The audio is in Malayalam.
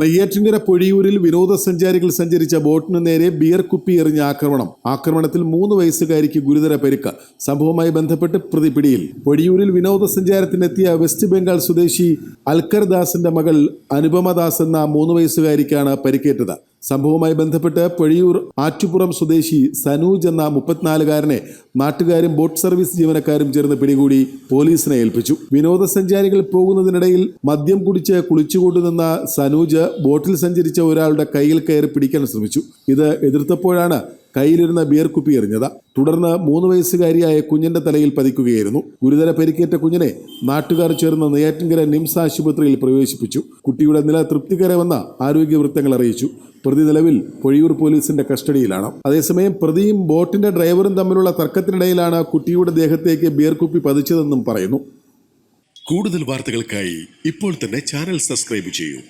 നെയ്യാറ്റിങ്കര പൊഴിയൂരിൽ വിനോദസഞ്ചാരികൾ സഞ്ചരിച്ച ബോട്ടിനു നേരെ ബിയർ കുപ്പി എറിഞ്ഞ ആക്രമണം. ആക്രമണത്തിൽ മൂന്ന് വയസ്സുകാരിക്ക് ഗുരുതര പരിക്ക്. സംഭവവുമായി ബന്ധപ്പെട്ട് പ്രതി പിടിയിൽ. പൊഴിയൂരിൽ വിനോദസഞ്ചാരത്തിനെത്തിയ വെസ്റ്റ് ബംഗാൾ സ്വദേശി അൽക്കർദാസിന്റെ മകൾ അനുപമ ദാസ് എന്ന മൂന്ന് വയസ്സുകാരിക്കാണ് പരിക്കേറ്റത്. സംഭവവുമായി ബന്ധപ്പെട്ട് പൊഴിയൂർ ആറ്റുപുറം സ്വദേശി സനൂജ് എന്ന മുപ്പത്തിനാലുകാരനെ നാട്ടുകാരും ബോട്ട് സർവീസ് ജീവനക്കാരും ചേർന്ന് പിടികൂടി പോലീസിനെ ഏൽപ്പിച്ചു. വിനോദസഞ്ചാരികൾ പോകുന്നതിനിടയിൽ മദ്യം കുടിച്ച് കുളിച്ചുകൊണ്ടുനിന്ന സനൂജ് ബോട്ടിൽ സഞ്ചരിച്ച ഒരാളുടെ കയ്യിൽ കയറി പിടിക്കാൻ ശ്രമിച്ചു. ഇത് എതിർത്തപ്പോഴാണ് കയ്യിലിരുന്ന ബിയർ കുപ്പി എറിഞ്ഞത്. തുടർന്ന് മൂന്ന് വയസ്സുകാരിയായ കുഞ്ഞിന്റെ തലയിൽ പതിക്കുകയായിരുന്നു. ഗുരുതര പരിക്കേറ്റ കുഞ്ഞിനെ നാട്ടുകാർ ചേർന്ന് നെയ്യാറ്റിൻകര നിംസ് ആശുപത്രിയിൽ പ്രവേശിപ്പിച്ചു. കുട്ടിയുടെ നില തൃപ്തികരമെന്ന് ആരോഗ്യ വൃത്തങ്ങൾ അറിയിച്ചു. പ്രതി നിലവിൽ പൊഴിയൂർ പോലീസിന്റെ കസ്റ്റഡിയിലാണ്. അതേസമയം പ്രതിയും ബോട്ടിന്റെ ഡ്രൈവറും തമ്മിലുള്ള തർക്കത്തിനിടയിലാണ് കുട്ടിയുടെ ദേഹത്തേക്ക് ബിയർ കുപ്പി പതിച്ചതെന്നും പറയുന്നു. കൂടുതൽ വാർത്തകൾക്കായി ഇപ്പോൾ തന്നെ ചാനൽ സബ്സ്ക്രൈബ് ചെയ്യൂ.